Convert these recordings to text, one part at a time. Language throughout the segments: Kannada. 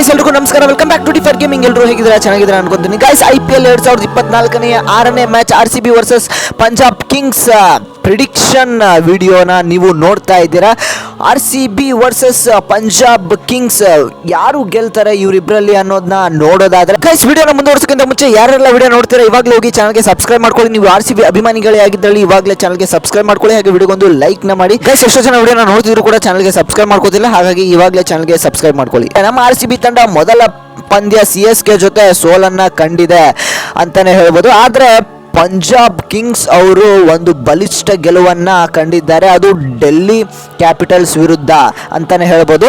ಗೈಸ್ ಎಲ್ರಿಗೂ ನಮಸ್ಕಾರ. Welcome back to differ gaming ಎಲ್ಲರೂ ಹೇಗಿದ್ರೆ ಚೆನ್ನಾಗಿದ್ರೆ ಅನ್ಕೊಂತೀನಿ. ಗೈಸ್ ಐ ಪಿ ಎಲ್ ಎರಡ್ ಸಾವಿರದ ಇಪ್ಪತ್ನಾಲ್ಕನೆಯ ಆರನೇ match R C B versus Punjab Kings prediction ವಿಡಿಯೋನ ನೀವು ನೋಡ್ತಾ ಇದ್ದೀರಾ? R C B versus Punjab Kings ಯಾರು ಗೆಲ್ತಾರೆ ಇವರಿಬ್ಬರಲ್ಲಿ ಅನ್ನೋದನ್ನ ನೋಡೋದಾದ್ರೆ? ಗೈಸ್ ವಿಡಿಯೋನ ಮುಂದುವರ್ಸಕ್ಕಿಂತ ಮುಂಚೆ ಯಾರೆಲ್ಲ ವಿಡಿಯೋ ನೋಡ್ತೀರಾ, ಇವಾಗಲೇ ಹೋಗಿ ಚಾನಲ್ಗೆ ಸಬ್ಸ್ಕ್ರೈಬ್ ಮಾಡ್ಕೊಳ್ಳಿ. ನೀವು ಆರ್ ಸಿ ಬಿ ಅಭಿಮಾನಿಗಳೇ ಆಗಿದ್ದಲ್ಲಿ ಇವಾಗಲೇ ಚಾನಲ್ಗೆ ಸಬ್ಸ್ಕ್ರೈಬ್ ಮಾಡ್ಕೊಳ್ಳಿ. ಹಾಗೆ ವಿಡಿಯೋಗೊಂದು ಲೈಕ್ನ ಮಾಡಿ. ಗೈಸ್ ಎಷ್ಟೋ ಜನ ವಿಡಿಯೋನ ನೋಡ್ತಿದ್ರು ಕೂಡ ಚಾನಲ್ಗೆ ಸಬ್ಸ್ಕ್ರೈಬ್ ಮಾಡ್ಕೋತಿಲ್ಲ. ಹಾಗಾಗಿ ಇವಾಗಲೇ ಚಾನಲ್ಗೆ ಸಬ್ಸ್ಕ್ರೈಬ್ ಮಾಡ್ಕೊಳ್ಳಿ. ನಮ್ಮ ಆರ್ ಸಿ ಬಿ ತಂಡ ಮೊದಲ ಪಂದ್ಯ ಸಿ ಎಸ್ ಕೆ ಜೊತೆ ಸೋಲನ್ನ ಕಂಡಿದೆ ಅಂತಾನೆ ಹೇಳ್ಬೋದು. ಆದ್ರೆ ಪಂಜಾಬ್ ಕಿಂಗ್ಸ್ ಅವರು ಒಂದು ಬಲಿಷ್ಠ ಗೆಲುವನ್ನ ಕಂಡಿದ್ದಾರೆ. ಅದು ಡೆಲ್ಲಿ ಕ್ಯಾಪಿಟಲ್ಸ್ ವಿರುದ್ಧ ಅಂತಾನೆ ಹೇಳ್ಬೋದು.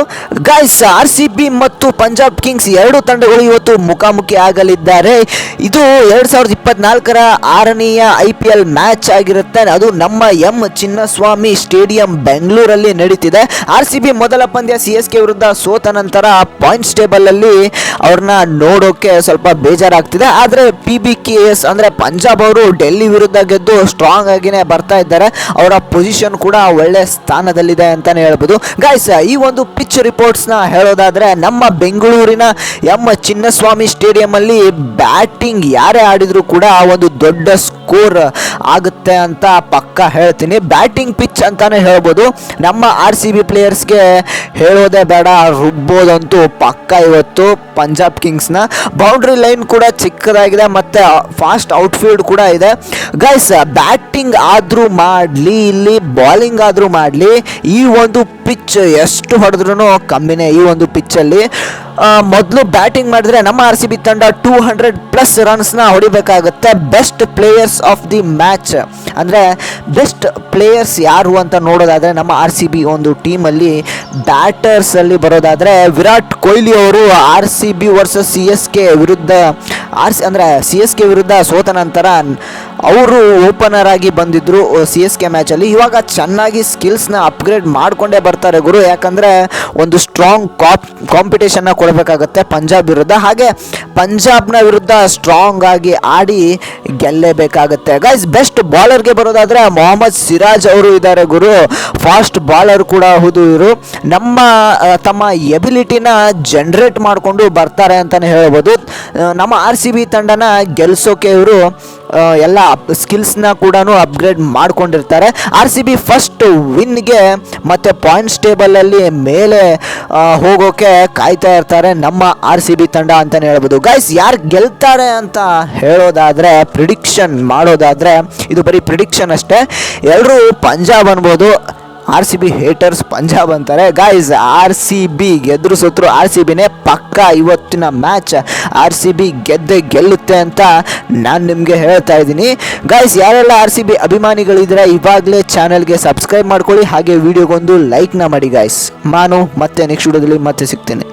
ಗೈಸ್ ಆರ್ ಸಿ ಬಿ ಮತ್ತು ಪಂಜಾಬ್ ಕಿಂಗ್ಸ್ ಎರಡು ತಂಡಗಳು ಇವತ್ತು ಮುಖಾಮುಖಿ ಆಗಲಿದ್ದಾರೆ. ಇದು ಎರಡು ಸಾವಿರದ ಇಪ್ಪತ್ನಾಲ್ಕರ ಆರನೆಯ ಐ ಪಿ ಎಲ್ ಮ್ಯಾಚ್ ಆಗಿರುತ್ತೆ. ಅದು ನಮ್ಮ ಎಂ ಚಿನ್ನಸ್ವಾಮಿ ಸ್ಟೇಡಿಯಂ ಬೆಂಗಳೂರಲ್ಲಿ ನಡೀತಿದೆ. ಆರ್ ಸಿ ಬಿ ಮೊದಲ ಪಂದ್ಯ ಸಿ ಎಸ್ ಕೆ ವಿರುದ್ಧ ಸೋತ ನಂತರ ಪಾಯಿಂಟ್ಸ್ ಟೇಬಲ್ ಅಲ್ಲಿ ಅವ್ರನ್ನ ನೋಡೋಕೆ ಸ್ವಲ್ಪ ಬೇಜಾರಾಗ್ತಿದೆ. ಆದ್ರೆ ಪಿ ಬಿ ಕೆ ಎಸ್ ಅಂದ್ರೆ ಪಂಜಾಬ್ ಅವರು ಡೆಲ್ಲಿ ವಿರುದ್ಧ ಗೆದ್ದು ಸ್ಟ್ರಾಂಗ್ ಆಗಿನೇ ಬರ್ತಾ ಇದ್ದಾರೆ. ಅವರ ಪೊಸಿಷನ್ ಕೂಡ ಒಳ್ಳೆ ಸ್ಥಾನದಲ್ಲಿದೆ ಅಂತಾನೆ ಹೇಳ್ಬೋದು. ಗಾಯ್ಸ್ ಈ ಒಂದು ಪಿಚ್ ರಿಪೋರ್ಟ್ಸ್ನ ಹೇಳೋದಾದ್ರೆ ನಮ್ಮ ಬೆಂಗಳೂರಿನ ಎಂ ಚಿನ್ನಸ್ವಾಮಿ ಸ್ಟೇಡಿಯಂ ಅಲ್ಲಿ ಬ್ಯಾಟಿಂಗ್ ಯಾರೇ ಆಡಿದ್ರು ಕೂಡ ಒಂದು ದೊಡ್ಡ ಸ್ಕೋರ್ ಆಗುತ್ತೆ ಅಂತ ಪಕ್ಕ ಹೇಳ್ತೀನಿ. ಬ್ಯಾಟಿಂಗ್ ಪಿಚ್ ಅಂತಾನೆ ಹೇಳ್ಬೋದು. ನಮ್ಮ ಆರ್ ಸಿ ಬಿ ಪ್ಲೇಯರ್ಸ್ಗೆ ಹೇಳೋದೇ ಬೇಡ, ರುಬ್ಬೋದಂತೂ ಪಕ್ಕ ಇವತ್ತು ಪಂಜಾಬ್ ಕಿಂಗ್ಸ್ನ ಬೌಂಡ್ರಿ ಲೈನ್ ಕೂಡ ಚಿಕ್ಕದಾಗಿದೆ, ಮತ್ತೆ ಫಾಸ್ಟ್ ಔಟ್ಫೀಲ್ಡ್ ಕೂಡ ಇದೆ. ಗೈಸ್ ಬ್ಯಾಟಿಂಗ್ ಆದ್ರೂ ಮಾಡಲಿ, ಇಲ್ಲಿ ಬಾಲಿಂಗ್ ಆದ್ರೂ ಮಾಡಲಿ, ಈ ಒಂದು ಪಿಚ್ ಎಷ್ಟು ಹೊಡೆದ್ರೂ ಕಮ್ಮಿನೇ ಈ ಒಂದು ಪಿಚ್ಚಲ್ಲಿ ಮೊದಲು ಬ್ಯಾಟಿಂಗ್ ಮಾಡಿದ್ರೆ ನಮ್ಮ ಆರ್ ಸಿ ಬಿ ತಂಡ ಟೂ ಹಂಡ್ರೆಡ್ ಪ್ಲಸ್ ರನ್ಸ್ನ ಹೊಡಿಬೇಕಾಗುತ್ತೆ. Best players of the match ಅಂದರೆ ಬೆಸ್ಟ್ ಪ್ಲೇಯರ್ಸ್ ಯಾರು ಅಂತ ನೋಡೋದಾದರೆ ನಮ್ಮ ಆರ್ ಸಿ ಬಿ ಒಂದು ಟೀಮಲ್ಲಿ ಬ್ಯಾಟರ್ಸಲ್ಲಿ ಬರೋದಾದರೆ ವಿರಾಟ್ ಕೊಹ್ಲಿ ಅವರು R C B versus C S K ವಿರುದ್ಧ ಆರ್ ಸಿ ಅಂದರೆ ಸಿ ಎಸ್ ಕೆ ವಿರುದ್ಧ ಸೋತ ನಂತರ ಅವರು ಓಪನರ್ ಆಗಿ ಬಂದಿದ್ರು ಸಿ ಎಸ್ ಕೆ ಮ್ಯಾಚಲ್ಲಿ ಇವಾಗ ಚೆನ್ನಾಗಿ ಸ್ಕಿಲ್ಸ್ನ ಅಪ್ಗ್ರೇಡ್ ಮಾಡಿಕೊಂಡೇ ಬರ್ತಾರೆ ಗುರು. ಯಾಕಂದರೆ ಒಂದು ಸ್ಟ್ರಾಂಗ್ ಕಾಪ್ ಕಾಂಪಿಟೇಷನ್ನ ಕೊಡಬೇಕಾಗತ್ತೆ ಪಂಜಾಬ್ ವಿರುದ್ಧ. ಹಾಗೆ ಪಂಜಾಬ್ನ ವಿರುದ್ಧ ಸ್ಟ್ರಾಂಗ್ ಆಗಿ ಆಡಿ ಗೆಲ್ಲೇಬೇಕಾಗತ್ತೆ. ಗೈಸ್ ಬೆಸ್ಟ್ ಬಾಲರ್ಗೆ ಬರೋದಾದ್ರೆ ಮೊಹಮ್ಮದ್ ಸಿರಾಜ್ ಅವರು ಇದ್ದಾರೆ ಗುರು. ಫಾಸ್ಟ್ ಬಾಲರ್ ಕೂಡ ಹೌದು ಇವರು. ನಮ್ಮ ತಮ್ಮ ಎಬಿಲಿಟಿನ ಜನರೇಟ್ ಮಾಡಿಕೊಂಡು ಬರ್ತಾರೆ ಅಂತಲೇ ಹೇಳ್ಬೋದು. ನಮ್ಮ ಆರ್ ಸಿ ಬಿ ತಂಡನ ಗೆಲ್ಸೋಕೆ ಇವರು ಎಲ್ಲ ಸ್ಕಿಲ್ಸ್ನ ಕೂಡ ಅಪ್ಗ್ರೇಡ್ ಮಾಡ್ಕೊಂಡಿರ್ತಾರೆ. ಆರ್ ಸಿ ಬಿ ಫಸ್ಟ್ ವಿನ್ಗೆ ಮತ್ತು ಪಾಯಿಂಟ್ಸ್ ಟೇಬಲಲ್ಲಿ ಮೇಲೆ ಹೋಗೋಕೆ ಕಾಯ್ತಾ ಇರ್ತಾರೆ ನಮ್ಮ ಆರ್ ಸಿ ಬಿ ತಂಡ ಅಂತಲೇ ಹೇಳ್ಬೋದು. ಗೈಸ್ ಯಾರು ಗೆಲ್ತಾರೆ ಅಂತ ಹೇಳೋದಾದರೆ ಪ್ರಿಡಿಕ್ಷನ್ ಮಾಡೋದಾದರೆ, ಇದು ಬರೀ ಪ್ರಿಡಿಕ್ಷನ್ ಅಷ್ಟೇ. ಎಲ್ಲರೂ ಪಂಜಾಬ್ ಅನ್ಬೋದು R C B haters Punjab ಅಂತಾರೆ. ಗಾಯ್ಸ್ ಆರ್ ಸಿ ಬಿ ಗೆದ್ರು ಸೋತ್ರು ಆರ್ ಸಿ ಬಿನೇ ಪಕ್ಕ ಇವತ್ತಿನ ಮ್ಯಾಚ್ ಆರ್ ಸಿ ಬಿ ಗೆದ್ದೆ ಗೆಲ್ಲುತ್ತೆ ಅಂತ ನಾನು ನಿಮಗೆ ಹೇಳ್ತಾ ಇದ್ದೀನಿ. ಗಾಯ್ಸ್ ಯಾರೆಲ್ಲ ಆರ್ ಸಿ ಬಿ ಅಭಿಮಾನಿಗಳಿದ್ರೆ ಇವಾಗಲೇ ಚಾನಲ್ಗೆ ಸಬ್ಸ್ಕ್ರೈಬ್ ಮಾಡ್ಕೊಳ್ಳಿ. ಹಾಗೆ ವಿಡಿಯೋಗೊಂದು ಲೈಕ್ನ ಮಾಡಿ ಗಾಯ್ಸ್ ನಾನು ಮತ್ತೆ ನೆಕ್ಸ್ಟ್ ವಿಡಿಯೋದಲ್ಲಿ ಮತ್ತೆ ಸಿಗ್ತೇನೆ.